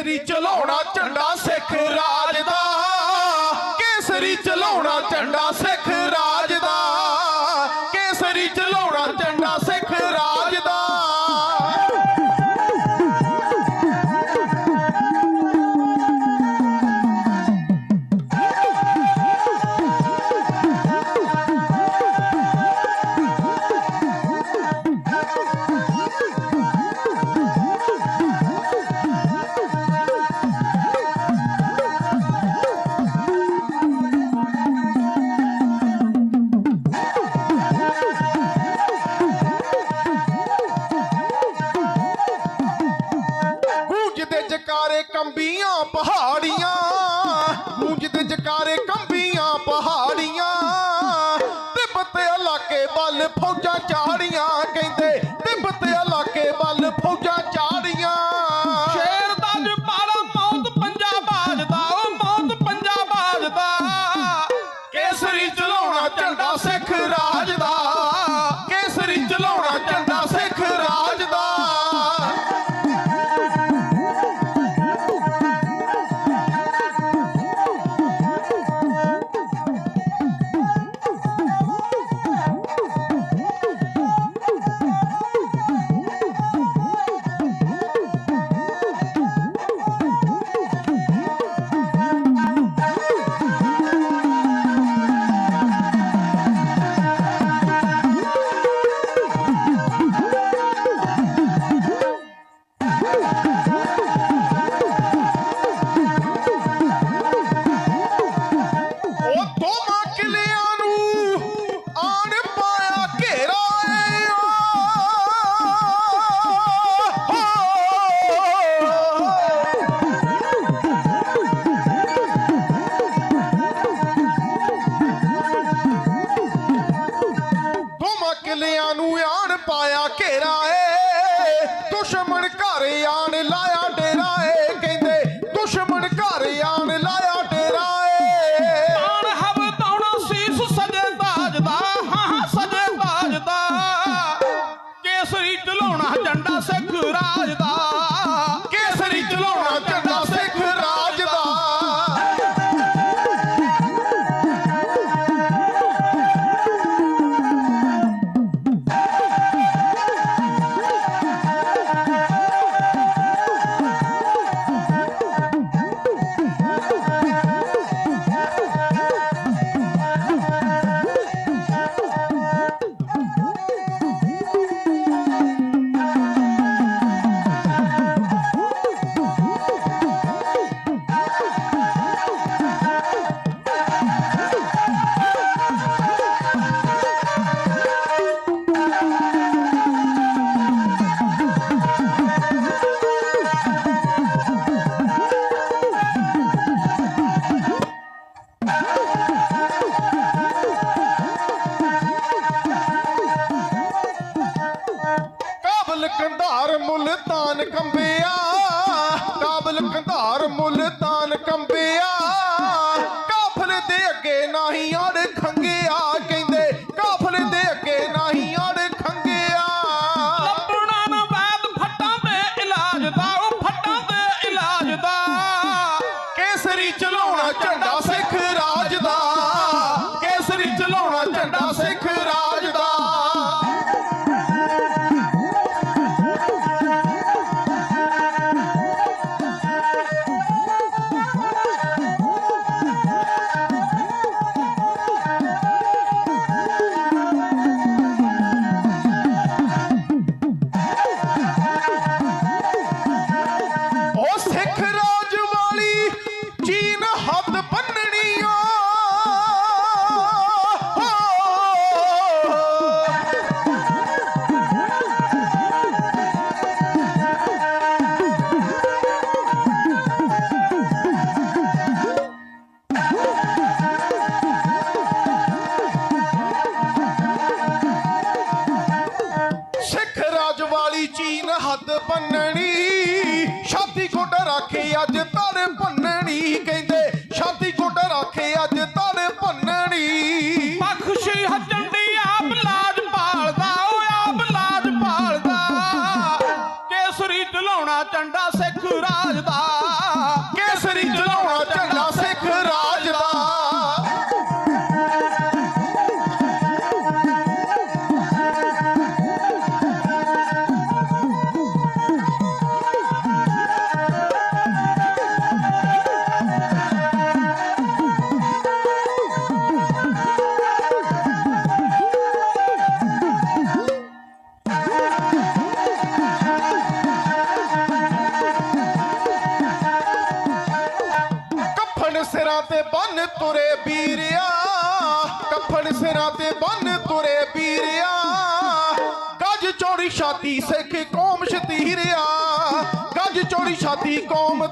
ਕੇਸਰੀ ਚਲਾਉਣਾ ਝੰਡਾ ਸਿੱਖ ਰਾਜ ਦਾ। ਕੇਸਰੀ ਚਲਾਉਣਾ ਝੰਡਾ ਇਲਾਕੇ ਵੱਲ ਫੌਜਾਂ ਚਾੜੀਆਂ ਕਹਿੰਦੇ ਕਿਲਿਆਂ ਨੂੰ ਆਣ ਪਾਇਆ ਘੇਰਾ ਏ। ਦੁਸ਼ਮਣ ਘਰ ਆਣ ਲਾਇਆ ਡੇਰਾ ਏ, ਕਹਿੰਦੇ ਦੁਸ਼ਮਣ ਘਰ ਆਣ ਲਾਇਆ ਡੇਰਾ ਏ। ਤਾਣ ਹਵਤਾਉਣਾ ਸੀਸ ਸਜੇ ਤਾਜ ਦਾ, ਹਾਂ ਸਜੇ ਤਾਜ ਦਾ। ਕੇਸਰੀ ਚਲਾਉਣਾ ਝੰਡਾ ਸਿੱਖ ਮੁਲਤਾਨ ਕੰਬਿਆ ਕਾਬਲ ਕੰਧਾਰ ਮੁਲਤਾਨ ਕੰਬਿਆ। ਹੱਦ ਬੰਨਣੀ। ਛਾਤੀ ਕੋਟ ਰੱਖੇ ਅੱਜ ਤੜ ਭੰਨਣੀ, ਕਹਿੰਦੇ ਛਾਤੀ ਕੋਟ ਰੱਖੇ ਅੱਜ ਤੜ ਭੰਨਣੀ। ਬਖਸ਼ੀ ਹਜੰਡੀ ਆਪ ਲਾਜ ਪਾਲਦਾ ਓ ਆਪ ਲਾਜ ਪਾਲਦਾ ਕੇਸਰੀ ਚਲਾਉਣਾ ਚੰਡਾ ਸਿੱਖ ਰਾਜ ਬੰਨ ਤੁਰੇ ਵੀਰਿਆ ਕੱਫਣ ਸਿਰਾਂ ਤੇ ਬੰਨ ਤੁਰੇ ਵੀਰਿਆ ਗੱਜ ਚੋੜੀ ਛਾਤੀ ਸਿੱਖ ਕੌਮ ਸ਼ਤੀਰਿਆ, ਗੱਜ ਚੌੜੀ ਛਾਤੀ ਕੌਮ